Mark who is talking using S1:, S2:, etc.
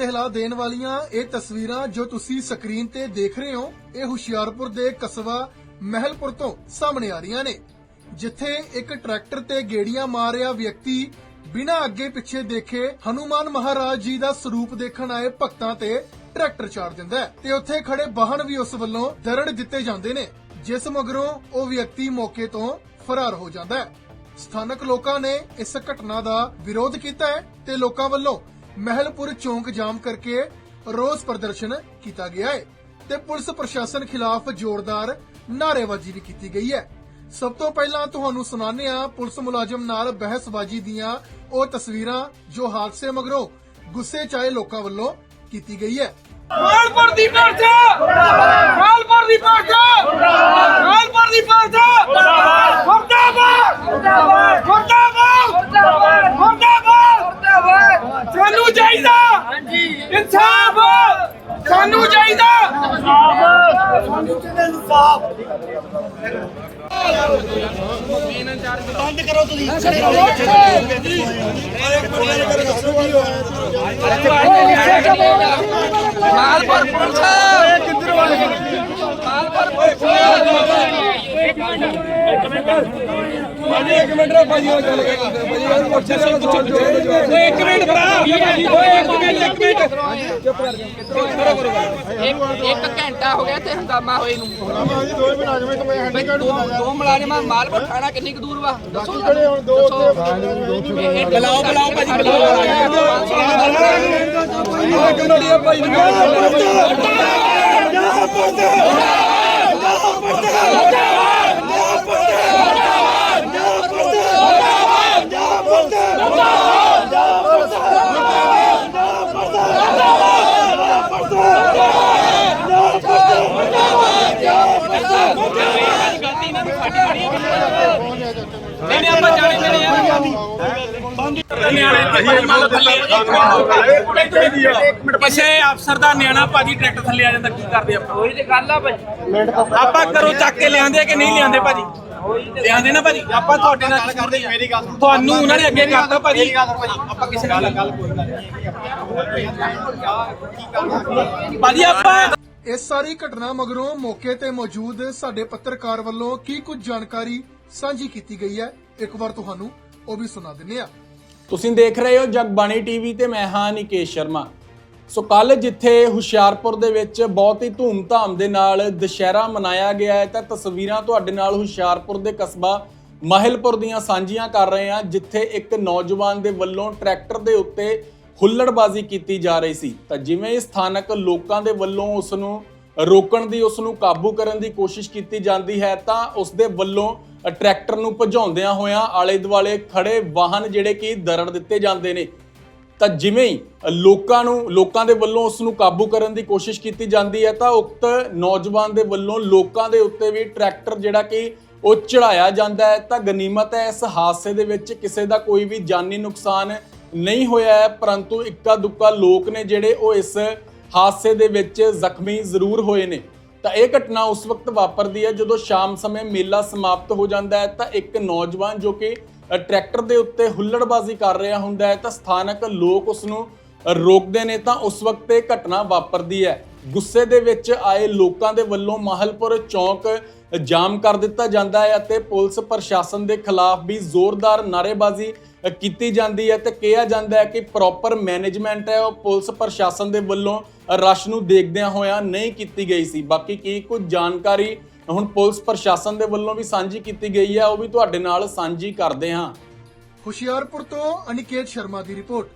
S1: ਕਰਾ ਦੇਣ ਵਾਲੀਆਂ ਇਹ ਤਸਵੀਰਾਂ ਜੋ ਤੁਸੀਂ ਸਕਰੀਨ ਤੇ ਦੇਖ ਰਹੇ ਹੋ, ਇਹ ਹੁਸ਼ਿਆਰਪੁਰ ਦੇ ਕਸਬਾ ਮਹਿਲਪੁਰ ਤੋਂ ਸਾਹਮਣੇ ਆ ਰਹੀਆਂ ਨੇ, ਜਿੱਥੇ ਇੱਕ ਟਰੈਕਟਰ ਤੇ ਗੇੜੀਆਂ ਮਾਰ ਰਿਹਾ ਵਿਅਕਤੀ ਬਿਨਾਂ ਅੱਗੇ ਪਿੱਛੇ ਦੇਖੇ ਹਨੂਮਾਨ ਮਹਾਰਾਜ ਜੀ ਦਾ ਸਰੂਪ ਦੇਖਣ ਆਏ ਭਗਤਾਂ ਤੇ ਟਰੈਕਟਰ ਚਾੜ ਦਿੰਦਾ ਹੈ ਤੇ ਉੱਥੇ ਖੜੇ ਵਾਹਨ ਵੀ ਉਸ ਵੱਲੋਂ ਦਰੜ ਦਿੱਤੇ ਜਾਂਦੇ ਨੇ, ਜਿਸ ਮਗਰੋਂ ਉਹ ਵਿਅਕਤੀ ਮੌਕੇ ਤੋਂ ਫਰਾਰ ਹੋ ਜਾਂਦਾ ਹੈ। ਸਥਾਨਕ ਲੋਕਾਂ ਨੇ ਇਸ ਘਟਨਾ ਦਾ ਵਿਰੋਧ ਕੀਤਾ ਹੈ ਤੇ ਲੋਕਾਂ ਵੱਲੋਂ ਮਹਿਲਪੁਰ ਚੌਂਕ ਜਾਮ ਕਰਕੇ ਰੋਸ ਪ੍ਰਦਰਸ਼ਨ ਕੀਤਾ ਗਿਆ ਹੈ ਤੇ ਪੁਲਿਸ ਪ੍ਰਸ਼ਾਸਨ ਖਿਲਾਫ ਜ਼ੋਰਦਾਰ ਨਾਅਰੇਬਾਜ਼ੀ ਵੀ ਕੀਤੀ ਗਈ ਹੈ। ਸਭ ਤੋਂ ਪਹਿਲਾਂ ਤੁਹਾਨੂੰ ਸੁਣਾਉਂਦੇ ਹਾਂ ਪੁਲਿਸ ਮੁਲਾਜ਼ਮ ਨਾਲ ਬਹਿਸਬਾਜ਼ੀ ਦੀਆਂ ਉਹ ਤਸਵੀਰਾਂ ਜੋ ਹਾਦਸੇ ਮਗਰੋਂ ਗੁੱਸੇ ਚਾਏ ਲੋਕਾਂ ਵੱਲੋਂ ਕੀਤੀ ਗਈ ਹੈ।
S2: ਮਾਲਪੁਰ ਦੀ ਪਰਚਾ! ਮਾਲਪੁਰ ਦੀ ਪਰਚਾ! ਮਾਲਪੁਰ ਦੀ ਪਰਚਾ! ਮਾਲਪੁਰ ਪੁਲਿਸ ਮਾਲਪੁਰ ਪੁਲਿਸ ਓਏ ਇੱਕ ਮਿੰਟ ਭਰਾ। ਓਏ ਇੱਕ ਮਿੰਟ ਇੱਕ ਮਿੰਟ। ਇੱਕ ਇੱਕ ਘੰਟਾ ਹੋ ਗਿਆ ਤੇ ਹੰਗਾਮਾ ਹੋਏ ਨੂੰ। ਬਈ ਦੋ ਦੋ ਮੁਲਾਜ਼ਮਾਂ ਮਾਲਪੁਰ ਥਾਣਾ ਕਿੰਨੀ ਕੁ ਦੂਰ ਵਾ? ਦੱਸੋ ਬੁਲਾਓ ਬੁਲਾਓ ਭਾਜੀ ਨਹੀਂ ਨਹੀਂ ਆਪਾਂ ਜਾਣੇ ਨਹੀਂ ਕਿਸੇ ਅਫਸਰ ਦਾ ਨਿਆਣਾ ਭਾਜੀ ਟਰੈਕਟਰ ਥੱਲੇ ਆ ਜਾਂਦਾ ਕੀ ਕਰਦੇ ਆਪਾਂ? ਉਹੀ ਤੇ ਗੱਲ ਆ ਭਾਜੀ ਆਪਾਂ ਕਰੋ ਚੱਕ ਕੇ ਲਿਆਂਦੇ ਕਿ ਨਹੀਂ ਲਿਆਂਦੇ ਭਾਜੀ? ਲਿਆਂਦੇ ਨਾ ਭਾਜੀ? ਆਪਾਂ ਤੁਹਾਡੇ ਨਾਲ ਗੱਲ ਕਰਦੇ ਮੇਰੀ ਗੱਲ ਤੁਹਾਨੂੰ ਉਹਨਾਂ ਨੇ ਅੱਗੇ ਕਰਤਾ ਭਾਜੀ। ਆਪਾਂ ਕਿਸੇ ਨਾਲ ਗੱਲ ਕੋਈ ਗੱਲ ਭਾਜੀ ਆਪਾਂ
S1: ਇਸ ਸਾਰੀ ਘਟਨਾ ਮਗਰੋਂ ਮੌਕੇ ਤੇ ਮੌਜੂਦ ਸਾਡੇ ਪੱਤਰਕਾਰ ਵੱਲੋਂ ਕੀ ਕੁਝ ਜਾਣਕਾਰੀ ਸਾਂਝੀ ਕੀਤੀ ਗਈ ਹੈ। ਇੱਕ ਵਾਰ ਤੁਹਾਨੂੰ ਉਹ ਵੀ ਸੁਣਾ ਦਿੰਨੇ ਆ
S3: ਤੁਸੀਂ ਦੇਖ ਰਹੇ ਹੋ ਜਗਬਾਣੀ ਟੀਵੀ ਤੇ ਮੈਂ ਹਾਂ ਨਿਕੇਸ਼ ਸ਼ਰਮਾ। ਸੋ ਕੱਲ ਜਿੱਥੇ ਹੁਸ਼ਿਆਰਪੁਰ ਦੇ ਵਿੱਚ ਬਹੁਤ ਹੀ ਧੂਮ-ਧਾਮ ਦੇ ਨਾਲ ਦੁਸ਼ਹਿਰਾ ਮਨਾਇਆ ਗਿਆ ਹੈ, ਤਾਂ ਤਸਵੀਰਾਂ ਤੁਹਾਡੇ ਨਾਲ ਹੁਸ਼ਿਆਰਪੁਰ ਦੇ ਕਸਬਾ ਮਹਿਲਪੁਰ ਦੀਆਂ ਸਾਂਝੀਆਂ ਕਰ ਰਹੇ ਹਾਂ, ਜਿੱਥੇ ਇੱਕ ਨੌਜਵਾਨ ਦੇ ਵੱਲੋਂ ਟਰੈਕਟਰ ਦੇ ਉੱਤੇ ਹੁੱਲੜਬਾਜ਼ੀ ਕੀਤੀ ਜਾ ਰਹੀ ਸੀ। ਤਾਂ ਜਿਵੇਂ ਹੀ ਸਥਾਨਕ ਲੋਕਾਂ ਦੇ ਵੱਲੋਂ ਉਸ ਨੂੰ ਰੋਕਣ ਦੀ, ਉਸ ਨੂੰ ਕਾਬੂ ਕਰਨ ਦੀ ਕੋਸ਼ਿਸ਼ ਕੀਤੀ ਜਾਂਦੀ ਹੈ, ਤਾਂ ਉਸ ਦੇ ਵੱਲੋਂ ਟਰੈਕਟਰ ਨੂੰ ਭਜਾਉਂਦਿਆਂ ਹੋਇਆਂ ਆਲੇ ਦੁਆਲੇ ਖੜੇ ਵਾਹਨ ਜਿਹੜੇ ਕਿ ਦਰੜ ਦਿੱਤੇ ਜਾਂਦੇ ਨੇ। ਤਾਂ ਜਿਵੇਂ ਹੀ ਲੋਕਾਂ ਨੂੰ, ਲੋਕਾਂ ਦੇ ਵੱਲੋਂ ਉਸ ਨੂੰ ਕਾਬੂ ਕਰਨ ਦੀ ਕੋਸ਼ਿਸ਼ ਕੀਤੀ ਜਾਂਦੀ ਹੈ, ਤਾਂ ਉਕਤ ਨੌਜਵਾਨ ਦੇ ਵੱਲੋਂ ਲੋਕਾਂ ਦੇ ਉੱਤੇ ਵੀ ਟਰੈਕਟਰ ਜਿਹੜਾ ਕਿ ਉਹ ਚੜਾਇਆ ਜਾਂਦਾ ਹੈ। ਤਾਂ ਗਨੀਮਤ ਹੈ, ਇਸ ਹਾਦਸੇ ਦੇ ਵਿੱਚ ਕਿਸੇ ਦਾ ਕੋਈ ਵੀ ਜਾਨੀ ਨੁਕਸਾਨ ਨਹੀਂ ਹੋਇਆ ਹੈ, ਪਰੰਤੂ ਇੱਕਾ ਦੁੱਕਾ ਲੋਕ ਨੇ ਜਿਹੜੇ ਉਹ ਇਸ ਹਾਦਸੇ ਦੇ ਵਿੱਚ ਜ਼ਖਮੀ ਜ਼ਰੂਰ ਹੋਏ ਨੇ। ਤਾਂ ਇਹ ਘਟਨਾ ਉਸ ਵਕਤ ਵਾਪਰਦੀ ਹੈ ਜਦੋਂ ਸ਼ਾਮ ਸਮੇਂ ਮੇਲਾ ਸਮਾਪਤ ਹੋ ਜਾਂਦਾ ਹੈ ਤਾਂ ਇੱਕ ਨੌਜਵਾਨ ਜੋ ਕਿ ਟਰੈਕਟਰ ਦੇ ਉੱਤੇ ਹੁੱਲੜਬਾਜ਼ੀ ਕਰ ਰਿਹਾ ਹੁੰਦਾ ਹੈ ਤਾਂ ਸਥਾਨਕ ਲੋਕ ਉਸ ਨੂੰ ਰੋਕਦੇ ਨੇ ਤਾਂ ਉਸ ਵਕਤ ਇਹ ਘਟਨਾ ਵਾਪਰਦੀ ਹੈ। ਗੁੱਸੇ ਦੇ ਵਿੱਚ ਆਏ ਲੋਕਾਂ ਦੇ ਵੱਲੋਂ ਮਾਹਲਪੁਰ ਚੌਂਕ ਜਾਮ ਕਰ ਦਿੱਤਾ ਜਾਂਦਾ ਹੈ ਅਤੇ ਪੁਲਿਸ ਪ੍ਰਸ਼ਾਸਨ ਦੇ ਖਿਲਾਫ ਵੀ ਜ਼ੋਰਦਾਰ ਨਾਅਰੇਬਾਜ਼ੀ ਕੀਤੀ ਜਾਂਦੀ ਹੈ ਤੇ ਕਿਹਾ ਜਾਂਦਾ ਹੈ ਕਿ ਪ੍ਰੋਪਰ ਮੈਨੇਜਮੈਂਟ ਹੈ, ਉਹ ਪੁਲਿਸ ਪ੍ਰਸ਼ਾਸਨ ਦੇ ਵੱਲੋਂ ਰਸ਼ ਨੂੰ ਦੇਖਦਿਆਂ ਹੋਇਆਂ ਨਹੀਂ ਕੀਤੀ ਗਈ ਸੀ। ਬਾਕੀ ਕੀ ਕੁਝ ਜਾਣਕਾਰੀ ਹੁਣ ਪੁਲਿਸ ਪ੍ਰਸ਼ਾਸਨ ਦੇ ਵੱਲੋਂ ਵੀ ਸਾਂਝੀ ਕੀਤੀ ਗਈ ਹੈ, ਉਹ ਵੀ ਤੁਹਾਡੇ ਨਾਲ ਸਾਂਝੀ ਕਰਦੇ ਹਾਂ।
S1: ਹੁਸ਼ਿਆਰਪੁਰ ਤੋਂ ਅਨਿਕੇਤ ਸ਼ਰਮਾ ਦੀ ਰਿਪੋਰਟ।